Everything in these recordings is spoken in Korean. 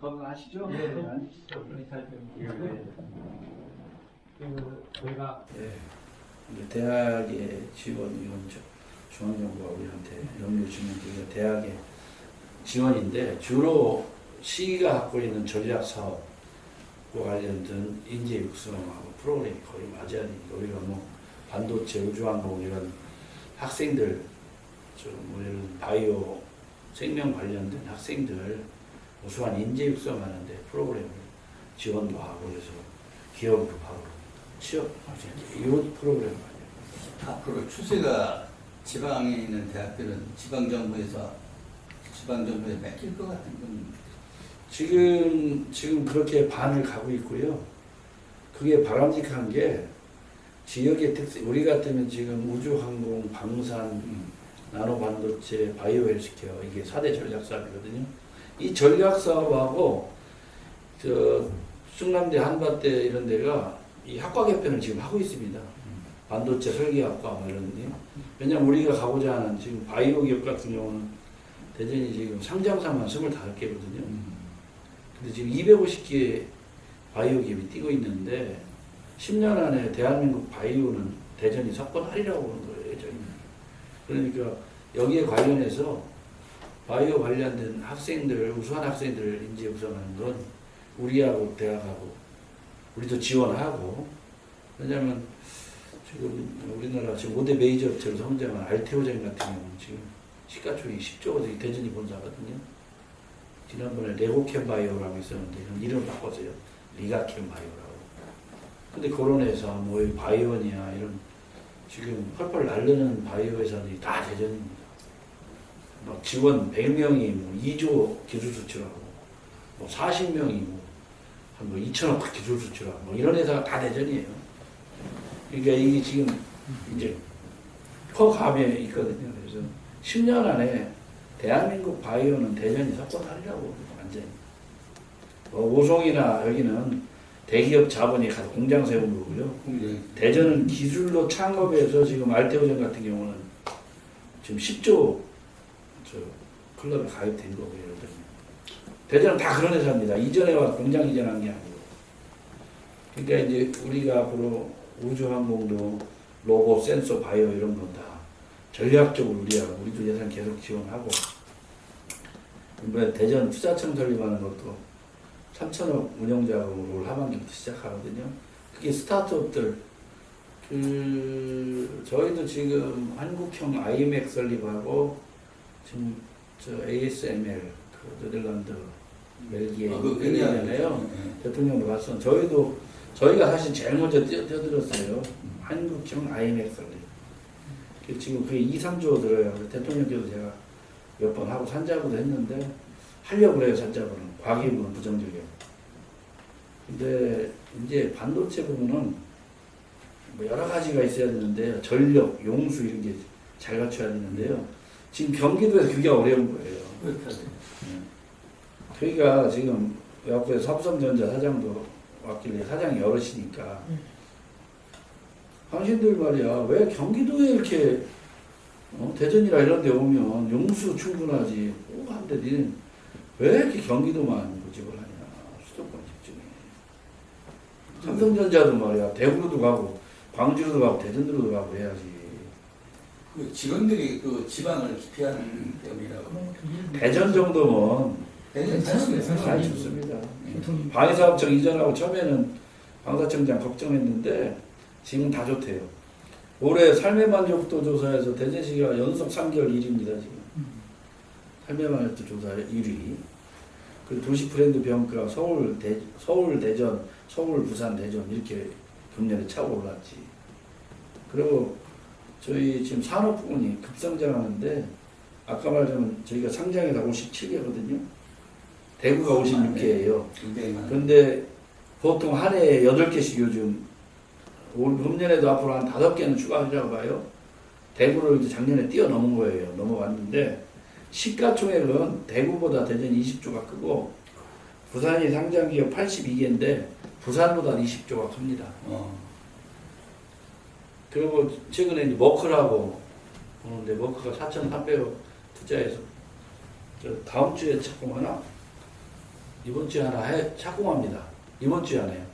건강하시죠? 예. 그 저희가 대학의 지원 이건 저 중앙정부가 우리한테 연료 주는 게 대학의 지원인데 주로 시가 갖고 있는 전략 사업과 관련된 인재 육성하고 프로그램이 거의 맞아야 되니까 우리가 뭐 반도체 우주항공 이런 학생들 좀뭐 이런 바이오 생명 관련된 학생들 우수한 인재 육성하는 데 프로그램을 지원도 하고 그래서 기업도 하고 취업 이런 프로그램 앞으로 추세가 지방에 있는 대학들은 지방 정부에서 지방 정부에 뺏길 것 같은 건 지금 지금 그렇게 반을 가고 있고요. 그게 바람직한 게 지역의 특색 우리 같으면 지금 우주항공, 방산, 음, 나노 반도체, 바이오 헬스케어 이게 4대 전략 사업이거든요. 이 전략 사업하고 저 충남대 한밭대 이런 데가 이 학과 개편을 지금 하고 있습니다. 반도체 설계학과 뭐 이런 데. 왜냐면 우리가 가고자 하는 지금 바이오 기업 같은 경우는 대전이 지금 상장사만 25개거든요. 음. 근데 지금 250개 바이오 기업이 뛰고 있는데 10년 안에 대한민국 바이오는 대전이 석권하리라고 보는 거예요, 저희. 그러니까 여기에 관련해서 바이오 관련된 학생들, 우수한 학생들을 인재 구성하는 건 우리하고 대학하고 우리도 지원하고 왜냐하면 지금 우리나라 지금 5대 메이저 업체로 성장한 알테오젠 같은 경우는 지금 시가총액 10조거든요. 대전이 본사거든요. 지난번에 레고캠 바이오라고 있었는데 형 이름 바꿨어요. 리가캠 바이오라고. 근데 코로나에서 뭐 바이오니아 이런 지금 펄펄 날르는 바이오 회사들이 다 대전입니다. 막 직원 100명이 뭐 2조 기술 수출하고 뭐 40명이 뭐 한 뭐 2천억 기술 수출하고 뭐 이런 회사가 다 대전이에요. 그러니까 이게 지금 이제 커감에 있거든요. 그래서 10년 안에 대한민국 바이오는 대전이 석권하리라고 완전히. 뭐 오송이나 여기는 대기업 자본이 가서 공장 세운 거고요. 공장에 대전은 기술로 창업해서 지금 알테오전 같은 경우는 지금 10조 저 클럽에 가입된 거고요. 여러분. 대전은 다 그런 회사입니다. 이전에 와 공장 이전한 게 아니고. 그러니까 이제 우리가 앞으로 우주항공도 로봇, 센서, 바이오 이런 건 다 전략적으로 우리하고 우리도 예산 계속 지원하고 이번에 대전 투자청 설립하는 것도 3천억 운영자금으로 올 하반기부터 시작하거든요. 그게 스타트업들 그 저희도 지금 한국형 IMX 설립하고 지금 저 ASML 그 네덜란드 벨기에 아, 그 벨기에잖아요. 예. 대통령도 봤어. 저희도 저희가 사실 제일 먼저 뛰어, 뛰어들었어요. 한국형 IMX 설립. 그 지금 그게 2, 3조 들어요. 대통령께도 제가 몇 번 하고 산자부도 했는데 하려고 그래요 산자부는 과기부는 부정적이에요. 근데 이제 반도체 부분은 뭐 여러 가지가 있어야 되는데요. 전력, 용수 이런 게 잘 갖춰야 되는데요. 지금 경기도에서 그게 어려운 거예요. 그렇게 하죠. 저희가 지금 옆에 삼성전자 사장도 왔길래 사장이 여럿이니까 당신들 말이야 왜 경기도에 이렇게 어, 대전이라 이런 데 오면 용수 충분하지 꼭 한데 니는 왜 이렇게 경기도만 고집을 하냐 수도권 집중해 삼성전자도 말이야 대구로도 가고 광주로도 가고 대전으로도 가고 해야지 그 직원들이 그 지방을 기피하는 때문이라고. 대전 정도면 대전 잘 좋습니다. 방위사업청 이전하고 처음에는 방사청장 걱정했는데 지금 다 좋대요. 올해 삶의 만족도 조사에서 대전시가 연속 3개월 1위입니다 지금. 삶의 만족도 조사 1위. 그리고 도시 브랜드 평가 서울 대 서울 대전 서울 부산 대전 이렇게 금년에 차고 올랐지. 그리고 저희 지금 산업 부분이 급성장하는데 아까 말하자면 저희가 상장에다 57개거든요. 대구가 56개예요. 굉장히 많은. 근데 보통 한 해에 8개씩 요즘 올 금년에도 앞으로 한 5개는 추가하리라고 봐요. 대구를 이제 작년에 뛰어넘은 거예요. 넘어갔는데 시가총액은 대구보다 대전이 20조가 크고 부산이 상장기업 82개인데 부산보다 20조가 큽니다. 어. 그리고 최근에 이제 머크라고 오는데 머크가 4,300억 투자해서 저 다음 주에 착공하나? 이번 주에 하나 해, 착공합니다. 이번 주에 하네요.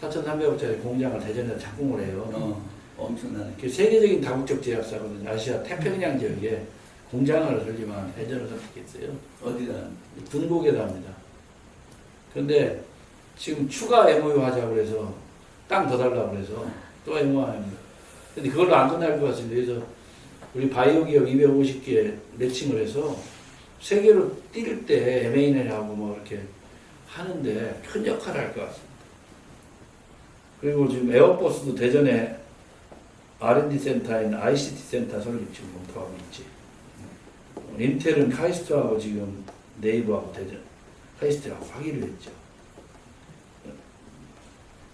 4,300억짜리 공장을 대전에서 착공을 해요. 어, 엄청나네. 그 세계적인 다국적 제약사거든요. 아시아 태평양 지역에 공장을 설립한 대전을 선택했어요. 어디다? 군곡에다 합니다. 근데 지금 추가 MOU 하자고 그래서 땅 더 달라고 그래서 또 MOU 합니다. 근데 그걸로 안 끝날 것 같습니다. 그래서 우리 바이오 기업 250개 매칭을 해서 세계로 뛸 때 M&A하고 뭐 이렇게 하는데 큰 역할을 할 것 같습니다. 그리고 지금 에어버스도 대전에 R&D 센터인 ICT 센터 설립 지금 검토하고 있지. 인텔은 카이스트하고 지금 네이버하고 대전 카이스트하고 하기로 했죠.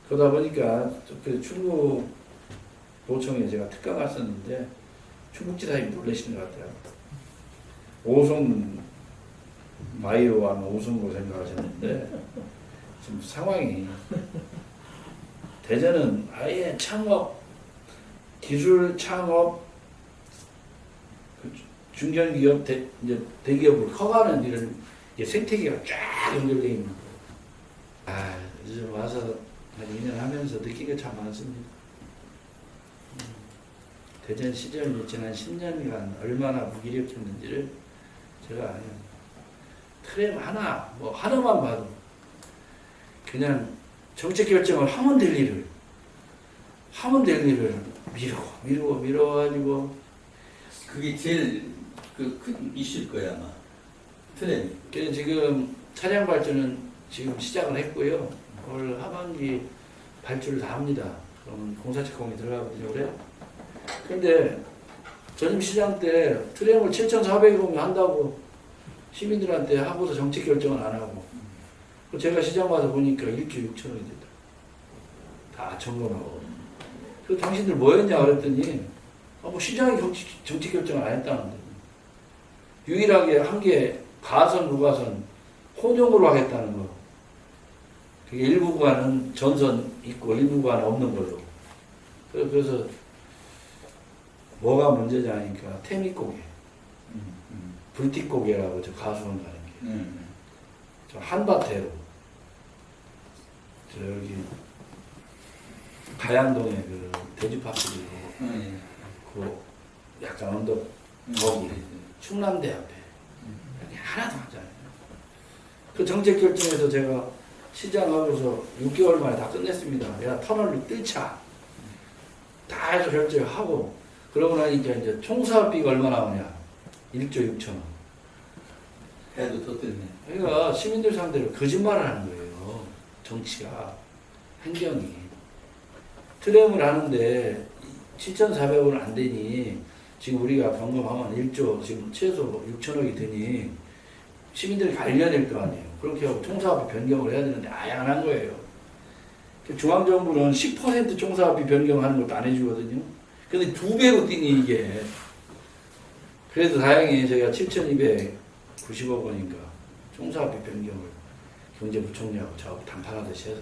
그러다 보니까 그 충북 도청에 제가 특강 갔었는데 충북지사님 놀라시는 것 같아요. 오송 마이오와 오송고 생각하셨는데 지금 상황이 대전은 아예 창업 기술 창업 그 주- 중견기업 대, 이제 대기업으로 커가는 이런 생태계가 쫙 연결되어 있는 거예요. 아, 이제 와서 한 2년 하면서 느낀 게참 많습니다. 음, 대전 시절이 지난 10년간 얼마나 무기력했는지를 제가 그냥 트램 하나, 뭐 하나만 봐도 그냥 정책 결정을 하면 될 일을 하면 될 일을 미루고 미루고 미뤄가지고 그게 제일 그 큰 이슈일 거야 아마. 트램이. 그래서 지금 차량 발주는 지금 시작을 했고요. 올 하반기 발주를 다 합니다. 그러면 공사책공이 들어가거든요. 그래. 근데 전임 시장 때 트램을 7,400원 한다고 시민들한테 하고서 정책 결정을 안 하고 그 제가 시장 와서 보니까 1조 6천 원이 됐다. 다 점검하고. 그 당신들 뭐 했냐 그랬더니 아, 뭐 시장이 정책, 정책 결정을 안 했다는데 유일하게 한 게 가선 무가선 혼용으로 하겠다는 거. 그게 일부 구간은 전선 있고 일부 구간은 없는 걸로. 그래- 그래서 뭐가 문제냐 하니까 태미고개, 음, 음, 불티고개라고 저 가수원 가는 게. 음. 저 한밭대로 저기 가양동에 그 돼지파크도 있고 어, 예. 그 약간 언덕 음. 거기. 충남대 앞에 여기 하나도 하잖아요. 그 정책 결정에서 제가 시장하고서 6개월 만에 다 끝냈습니다. 야 터널로 뜰차 다 해서 결정하고 그러고 나니까 이제 총사업비가 얼마 나오냐 1조 6천 원. 해도 더 뜨네. 그러니까 시민들 상대로 거짓말을 하는 거예요. 정치가 행정이 트램을 하는데 7,400원 안 되니 지금 우리가 점검하면 1조 지금 최소 6천억이 드니 시민들이 관련일 거 아니에요. 그렇게 하고 총사업비 변경을 해야 되는데 아예 안 한 거예요. 그 중앙정부는 10% 총사업비 변경하는 것도 안 해주거든요. 근데 두 배로 뛰니 이게. 그래도 다행히 저희가 7,290억 원인가 총사업비 변경을 경제부총리하고 저하고 담판하듯이 해서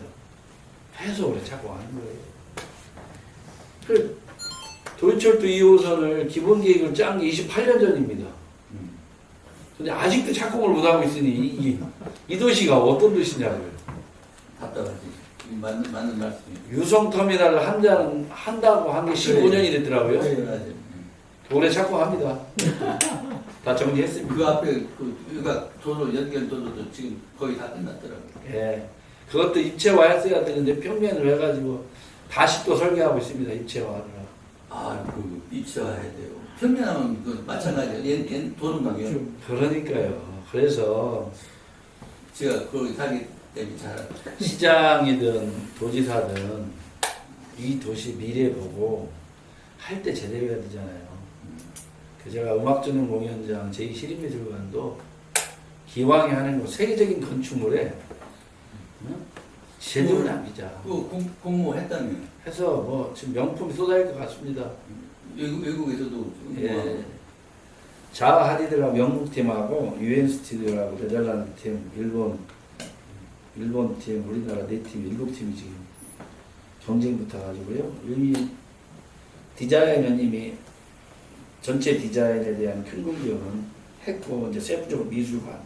해석을 자꾸 하는 거예요. 그 도이철도 2호선을 기본 계획을 짠 게 28년 전입니다. 음. 근데 아직도 착공을 못하고 있으니 이, 이 도시가 어떤 도시냐고요. 답답하지. 이 맞는 맞는 말씀이에요. 유성터미널을 한다는, 한다고 한 게 15년이 됐더라고요. 네, 맞아요. 음. 올해 착공합니다. 다 정리했습니다. 그 앞에 그 여기가 도로 연결 도로도 지금 거의 다 끝났더라고요. 예. 그것도 입체화 했어야 되는데 평면을 해가지고 다시 또 설계하고 있습니다. 입체화를. 아, 그 입체화해야 돼요. 평면하면 그 마찬가지예요. 옛, 옛 도로막이요. 그러니까요. 그래서 제가 거기 살기 때문에 잘. 시장이든 도지사든 이 도시 미래 보고 할 때 제대로 해야 되잖아요. 그 제가 음악전용 공연장 제2시립미술관도 기왕에 하는 거 세계적인 건축물에 응? 제대로 남기자. 그 공, 공모했다며. 해서 뭐 지금 명품이 쏟아질 것 같습니다. 외국, 외국에서도 예. 공모하고. 자하 하디드라고 영국 팀하고 유엔 스튜디오라고 네덜란드 팀, 일본 일본 팀, 우리나라 네 팀, 일곱 팀이 지금 경쟁 붙어가지고요. 여기 디자이너님이 전체 디자인에 대한 큰 공격은 했고 이제 세부적으로 미술관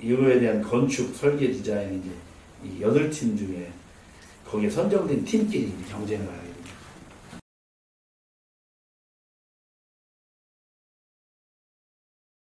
이거에 대한 건축 설계 디자인 이제 이 여덟 팀 중에 거기에 선정된 팀끼리 경쟁을 하게